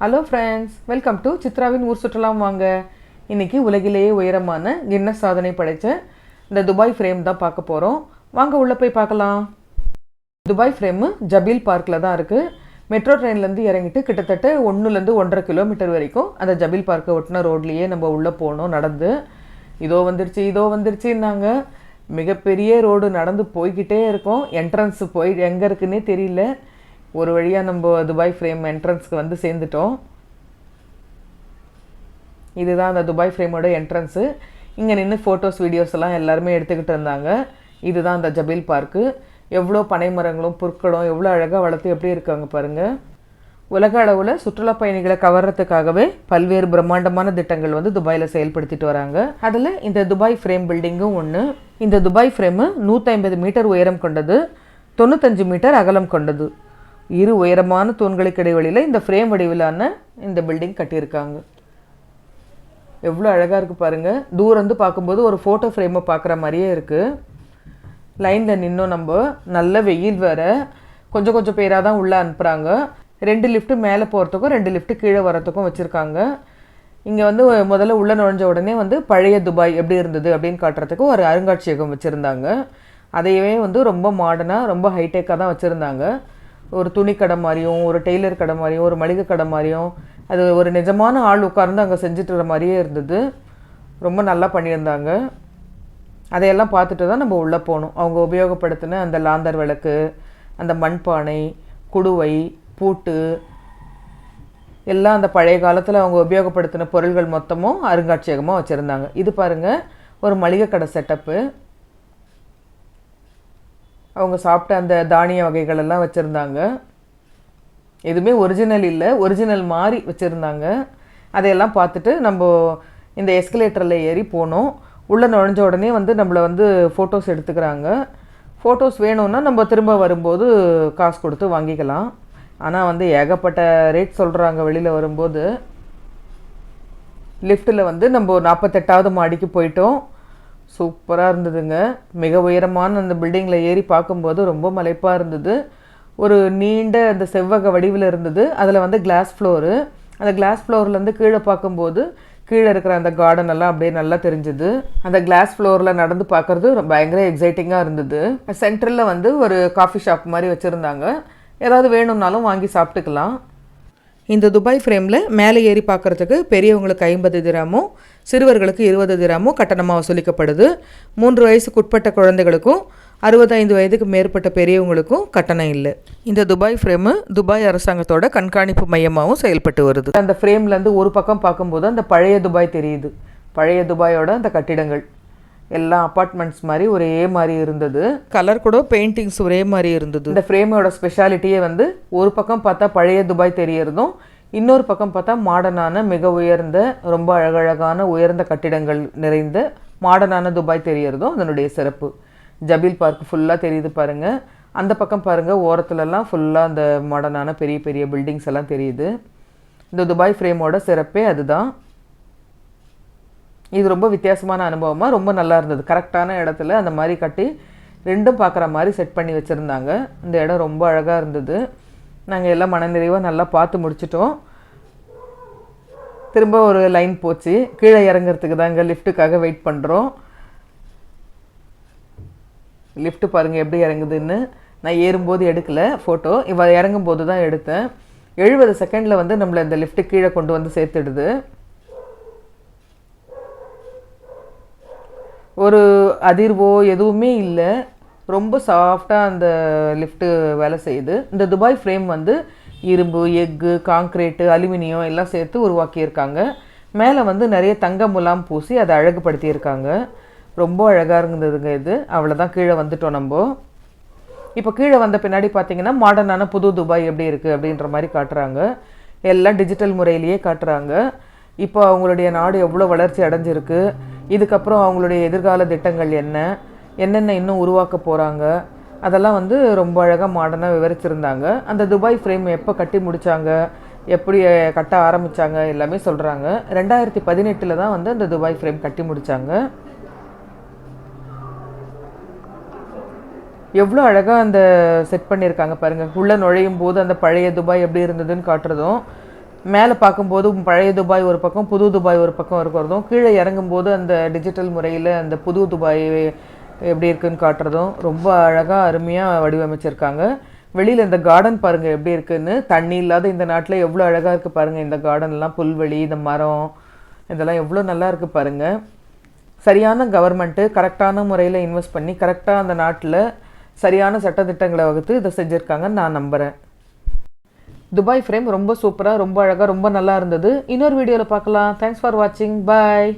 Hello friends welcome to சித்ராவின் ஊர் சுற்றலாம் வாங்க. இன்னைக்கு உலகிலேயே உயரமான கின்னஸ் சாதனை படைத்த இந்த துபாய் ஃப்ரேம் தான் பார்க்க போகிறோம் வாங்க உள்ளே போய் பார்க்கலாம். துபாய் ஃப்ரேமு ஜபீல் பார்க்கில் தான் இருக்குது மெட்ரோ ட்ரெயின்லேருந்து இறங்கிட்டு கிட்டத்தட்ட ஒன்றுலேருந்து ஒன்றரை கிலோமீட்டர் வரைக்கும் அந்த ஜபீல் பார்க்கை ஒட்டின ரோட்லேயே நம்ம உள்ளே போகணும் நடந்து. இதோ வந்துருச்சு இதோ வந்துருச்சுன்னாங்க. மிகப்பெரிய ரோடு நடந்து போய்கிட்டே இருக்கோம். என்ட்ரன்ஸு போய் எங்கே இருக்குன்னே தெரியல. ஒரு வழியாக நம்ம துபாய் ஃப்ரேம் என்ட்ரன்ஸ்க்கு வந்து சேர்ந்துட்டோம். இதுதான் அந்த துபாய் ஃப்ரேமோட என்ட்ரன்ஸு இங்கே நின்று ஃபோட்டோஸ் வீடியோஸ் எல்லாம் எல்லாருமே எடுத்துக்கிட்டு இருந்தாங்க. இதுதான் அந்த ஜபீல் பார்க்கு எவ்வளோ பனை மரங்களும் புற்களும் எவ்வளோ அழகாக வளர்த்து எப்படி இருக்காங்க பாருங்கள் உலக அளவில் சுற்றுலா பயணிகளை கவர்றதுக்காகவே பல்வேறு பிரம்மாண்டமான திட்டங்கள் வந்து துபாயில் செயல்படுத்திட்டு வராங்க. அதில் இந்த துபாய் ஃப்ரேம் பில்டிங்கும் ஒன்று இந்த துபாய் ஃப்ரேமு நூற்றி ஐம்பது மீட்டர் உயரம் கொண்டது. தொண்ணூத்தஞ்சு மீட்டர் அகலம் கொண்டது. இரு உயரமான தூண்களுக்கு இடைவெளியில் இந்த ஃப்ரேம் வடிவிலான இந்த பில்டிங் கட்டியிருக்காங்க. எவ்வளோ அழகாக இருக்குது பாருங்கள் தூரந்து பார்க்கும்போது ஒரு ஃபோட்டோ ஃப்ரேமை பார்க்குற மாதிரியே இருக்குது லைனில் நின்னோம் நம்ம. நல்ல வெயில் வேற. கொஞ்சம் கொஞ்சம் பேராக தான் உள்ளே அனுப்புகிறாங்க ரெண்டு லிஃப்ட்டு மேலே போகிறதுக்கும் ரெண்டு லிஃப்ட்டு கீழே வரத்துக்கும் வச்சுருக்காங்க. இங்கே வந்து முதல்ல உள்ளே நுழைஞ்ச உடனே வந்து பழைய துபாய் எப்படி இருந்தது அப்படின்னு காட்டுறதுக்கு ஒரு அருங்காட்சியகம் வச்சுருந்தாங்க. அதையவே வந்து ரொம்ப மாடர்னாக ரொம்ப ஹைடெக்காக தான் வச்சுருந்தாங்க. ஒரு துணி கடை மாதிரியும் ஒரு டெய்லர் கடை மாதிரியும் ஒரு மளிகை கடை மாதிரியும் அது ஒரு நிஜமான ஆள் உட்கார்ந்து அங்கே செஞ்சுட்டு வர மாதிரியே இருந்தது. ரொம்ப நல்லா பண்ணியிருந்தாங்க. அதையெல்லாம் பார்த்துட்டு தான் நம்ம உள்ளே போகணும் அவங்க உபயோகப்படுத்தின அந்த லாந்தர் விளக்கு அந்த மண்பானை குடுவை பூட்டு எல்லாம் அந்த பழைய காலத்தில் அவங்க உபயோகப்படுத்தின பொருள்கள் மொத்தமும் அருங்காட்சியகமாக வச்சுருந்தாங்க. இது பாருங்கள் ஒரு மளிகை கடை செட்டப்பு அவங்க சாப்பிட்ட அந்த தானிய வகைகள் எல்லாம் வச்சுருந்தாங்க. எதுவுமே ஒரிஜினல் இல்லை. ஒரிஜினல் மாதிரி வச்சுருந்தாங்க. அதையெல்லாம் பார்த்துட்டு நம்ம இந்த எஸ்கலேட்டரில் ஏறி போனோம். உள்ளே நுழைஞ்ச உடனே வந்து நம்மளை வந்து ஃபோட்டோஸ் எடுத்துக்கிறாங்க. ஃபோட்டோஸ் வேணும்னா நம்ம திரும்ப வரும்போது காசு கொடுத்து வாங்கிக்கலாம். ஆனால் வந்து ஏகப்பட்ட ரேட் சொல்கிறாங்க வெளியில் வரும்போது. லிஃப்ட்டில் வந்து நம்ம நாற்பத்தெட்டாவது மாடிக்கு போயிட்டோம். சூப்பராக இருந்ததுங்க. மிக உயரமான அந்த பில்டிங்கில் ஏறி பார்க்கும்போது ரொம்ப மலைப்பாக இருந்தது. ஒரு நீண்ட அந்த செவ்வக வடிவில் இருந்தது. அதில் வந்து கிளாஸ் ஃப்ளோரு அந்த கிளாஸ் ஃப்ளோர்லேருந்து கீழே பார்க்கும்போது கீழே இருக்கிற அந்த கார்டன் எல்லாம் அப்படியே நல்லா தெரிஞ்சுது. அந்த கிளாஸ் ஃப்ளோரில் நடந்து பார்க்குறது பயங்கர எக்ஸைட்டிங்காக இருந்தது. சென்டரில் வந்து ஒரு காஃபி ஷாப் மாதிரி வச்சுருந்தாங்க. ஏதாவது வேணும்னாலும் வாங்கி சாப்பிட்டுக்கலாம். இந்த துபாய் ஃப்ரேமில் மேலே ஏறி பார்க்குறதுக்கு பெரியவங்களுக்கு ஐம்பது திராமும் சிறுவர்களுக்கு இருபது திராமும் கட்டணமாக வசூலிக்கப்படுது மூன்று வயசுக்கு உட்பட்ட குழந்தைகளுக்கும் அறுபத்தைந்து வயதுக்கு மேற்பட்ட பெரியவங்களுக்கும் கட்டணம் இல்லை. இந்த துபாய் ஃப்ரேமு துபாய் அரசாங்கத்தோட கண்காணிப்பு மையமாகவும் செயல்பட்டு வருது. அந்த ஃப்ரேம்லேருந்து ஒரு பக்கம் பார்க்கும்போது அந்த பழைய துபாய் தெரியுது. பழைய துபாயோட அந்த கட்டிடங்கள். எல்லாம் அப்பார்ட்மெண்ட்ஸ் மாதிரி ஒரே மாதிரி இருந்தது. கலர் கூட பெயிண்டிங்ஸ் ஒரே மாதிரி இருந்தது. இந்த ஃப்ரேமோட ஸ்பெஷாலிட்டியே வந்து ஒரு பக்கம் பார்த்தா பழைய துபாய் தெரியறதும் இன்னொரு பக்கம் பார்த்தா மாடர்னான மிக உயர்ந்த ரொம்ப அழகழகான உயர்ந்த கட்டிடங்கள் நிறைந்த மாடர்னான துபாய் தெரியறதும் அதனுடைய சிறப்பு. ஜபீல் பார்க் ஃபுல்லாக தெரியுது பாருங்கள் அந்த பக்கம் பாருங்கள் ஓரத்துலலாம் ஃபுல்லாக அந்த மாடர்னான பெரிய பெரிய பில்டிங்ஸ் எல்லாம் தெரியுது. இந்த துபாய் ஃப்ரேமோட சிறப்பே அதுதான். இது ரொம்ப வித்தியாசமான அனுபவமாக ரொம்ப நல்லா இருந்தது. கரெக்டான இடத்துல அந்த மாதிரி கட்டி ரெண்டும் பார்க்குற மாதிரி செட் பண்ணி வச்சுருந்தாங்க. இந்த இடம் ரொம்ப அழகாக இருந்தது. நாங்கள் எல்லாம் மனநிறைவாக நல்லா பார்த்து முடிச்சிட்டோம். திரும்ப ஒரு லைன் போச்சு. கீழே இறங்குறதுக்கு தாங்க லிஃப்ட்டுக்காக வெயிட் பண்ணுறோம் லிஃப்ட்டு பாருங்கள் எப்படி இறங்குதுன்னு. நான் ஏறும்போது எடுக்கலை ஃபோட்டோ இவ இறங்கும்போது தான் எடுத்தேன். எழுபது செகண்டில் வந்து நம்மளை இந்த லிஃப்ட்டு கீழே கொண்டு வந்து சேர்த்துடுது. ஒரு அதிர்வோ எதுவுமே இல்லை. ரொம்ப சாஃப்டாக அந்த லிஃப்ட்டு வேலை செய்யுது. இந்த துபாய் ஃப்ரேம் வந்து இரும்பு எக்கு காங்க்ரீட்டு அலுமினியம் எல்லாம் சேர்த்து உருவாக்கியிருக்காங்க. மேலே வந்து நிறைய தங்க முலாம் பூசி அதை அழகுபடுத்தியிருக்காங்க. ரொம்ப அழகாக இருந்ததுங்க இது. அவ்வளோதான் கீழே வந்துட்டோம் நம்ம. இப்போ கீழே வந்த பின்னாடி பார்த்தீங்கன்னா மாடர்னான புது துபாய் எப்படி இருக்குது அப்படின்ற மாதிரி காட்டுறாங்க. எல்லாம் டிஜிட்டல் முறையிலேயே காட்டுறாங்க. இப்போ அவங்களுடைய நாடு எவ்வளோ வளர்ச்சி அடைஞ்சிருக்கு. இதுக்கப்புறம் அவங்களுடைய எதிர்கால திட்டங்கள் என்ன? என்னென்ன இன்னும் உருவாக்க போகிறாங்க அதெல்லாம் வந்து ரொம்ப அழகாக மாடர்னாக விவரிச்சிருந்தாங்க. அந்த துபாய் ஃப்ரேம் எப்போ கட்டி முடித்தாங்க எப்படி கட்ட ஆரம்பித்தாங்க எல்லாமே சொல்கிறாங்க ரெண்டாயிரத்தி பதினெட்டில் தான் வந்து அந்த துபாய் ஃப்ரேம் கட்டி முடித்தாங்க எவ்வளோ அழகாக அந்த செட் பண்ணியிருக்காங்க பாருங்கள் உள்ளே நுழையும் போது அந்த பழைய துபாய் எப்படி இருந்ததுன்னு காட்டுறதும் மேலே பார்க்கும்போது பழைய துபாய் ஒரு பக்கம் புது துபாய் ஒரு பக்கம் இருக்கிறதும் கீழே இறங்கும்போது அந்த டிஜிட்டல் முறையில் அந்த புது துபாய் எப்படி இருக்குன்னு காட்டுறதும் ரொம்ப அழகாக அருமையாக வடிவமைச்சிருக்காங்க. வெளியில் இந்த கார்டன் பாருங்கள் எப்படி இருக்குதுன்னு தண்ணி இல்லாத இந்த நாட்டில் எவ்வளோ அழகாக இருக்குது பாருங்கள் இந்த கார்டன்லாம் புல்வெளி இந்த மரம் இதெல்லாம் எவ்வளோ நல்லா இருக்குது பாருங்கள் சரியான கவர்மெண்ட்டு கரெக்டான முறையில் இன்வெஸ்ட் பண்ணி கரெக்டாக அந்த நாட்டில் சரியான சட்டத்திட்டங்களை வகுத்து இதை செஞ்சுருக்காங்கன்னு நான் நம்புகிறேன் துபாய் ஃப்ரேம் ரொம்ப சூப்பராக ரொம்ப அழகாக ரொம்ப நல்லா இருந்தது. இன்னொரு வீடியோவில் பார்க்கலாம். தேங்க்ஸ் ஃபார் வாட்சிங் பாய்